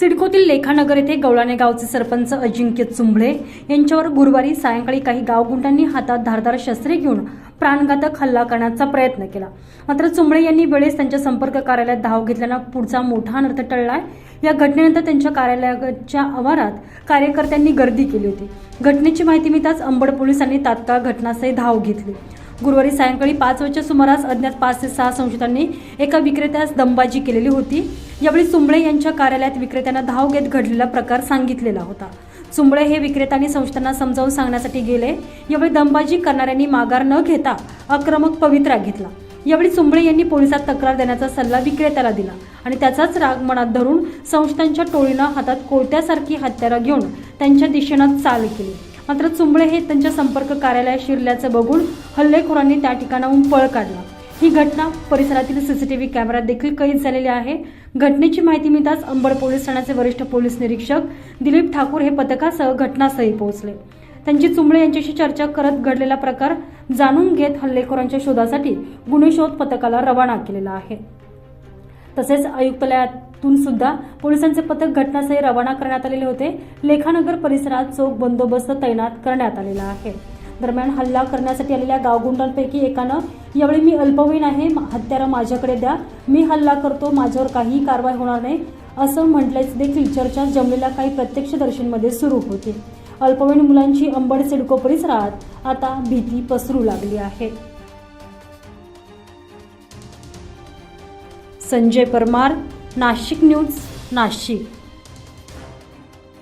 सिडकोतील लेखानगर येथे गवळाणे गावचे सरपंच अजिंक्य चुंबळे यांच्यावर गुरुवारी सायंकाळी काही गावगुंडांनी हातात धारदार शस्त्रे घेऊन प्राणघातक हल्ला करण्याचा प्रयत्न केला. मात्र चुंबळे यांनी वेळेस त्यांच्या संपर्क कार्यालयात धाव घेतल्यानं पुढचा मोठा अनर्थ टळलाय. या घटनेनंतर त्यांच्या कार्यालयाच्या आवारात कार्यकर्त्यांनी गर्दी केली होती. घटनेची माहिती मिळताच अंबड पोलिसांनी तात्काळ घटनास्थळी धाव घेतली. गुरुवारी सायंकाळी पाच वाजच्या सुमारास अज्ञात पाच ते सहा संशयितांनी एका विक्रेत्यास दमबाजी केलेली होती. यावेळी चुंबळे यांच्या कार्यालयात विक्रेत्यांना धाव घेत घडलेला प्रकार सांगितलेला होता. चुंबळे हे विक्रेत्यांनी संस्थांना समजावून सांगण्यासाठी गेले. यावेळी दमबाजी करणाऱ्यांनी माघार न घेता आक्रमक पवित्रा घेतला. यावेळी चुंबळे यांनी पोलिसात तक्रार देण्याचा सल्ला विक्रेत्याला दिला आणि त्याचाच राग मनात धरून संस्थांच्या टोळीनं हातात कोयत्यासारखी हत्यारं घेऊन त्यांच्या दिशेनं चाल केली. मात्र चुंबळे हे त्यांच्या संपर्क कार्यालयात शिरल्याचं बघून हल्लेखोरांनी त्या ठिकाणाहून पळ काढला. ही घटना परिसरातील सीसीटीव्ही कॅमेऱ्यात देखील कैद झालेली आहे. घटनेची माहिती मिळताच अंबड पोलीस ठाण्याचे वरिष्ठ पोलीस निरीक्षक दिलीप ठाकूर हे पथकासह घटनास्थळी पोहोचले. त्यांची चुंबळे यांच्याशी चर्चा करत घडलेला प्रकार जाणून घेत हल्लेखोरांच्या शोधासाठी गुन्हे शोध पथकाला रवाना केलेला आहे. तसेच आयुक्तालयातून सुद्धा पोलिसांचे पथक घटनास्थळी रवाना करण्यात आलेले होते. लेखानगर परिसरात चोख बंदोबस्त तैनात करण्यात आलेला आहे. दरम्यान हल्ला करण्यासाठी आलेल्या गावगुंडांपैकी एकानं यावेळी मी अल्पवयीन आहे हत्यारं माझ्याकडे द्या. मी हल्ला करतो माझ्यावर काहीही कारवाई होणार नाही. असं म्हटल्याची देखील चर्चा जमलेल्या काही प्रत्यक्षदर्शींमध्ये सुरू होते. अल्पवयीन मुलांची अंबड सिडको परिसरात आता भीती पसरू लागली आहे. संजय परमार नाशिक न्यूज नाशिक.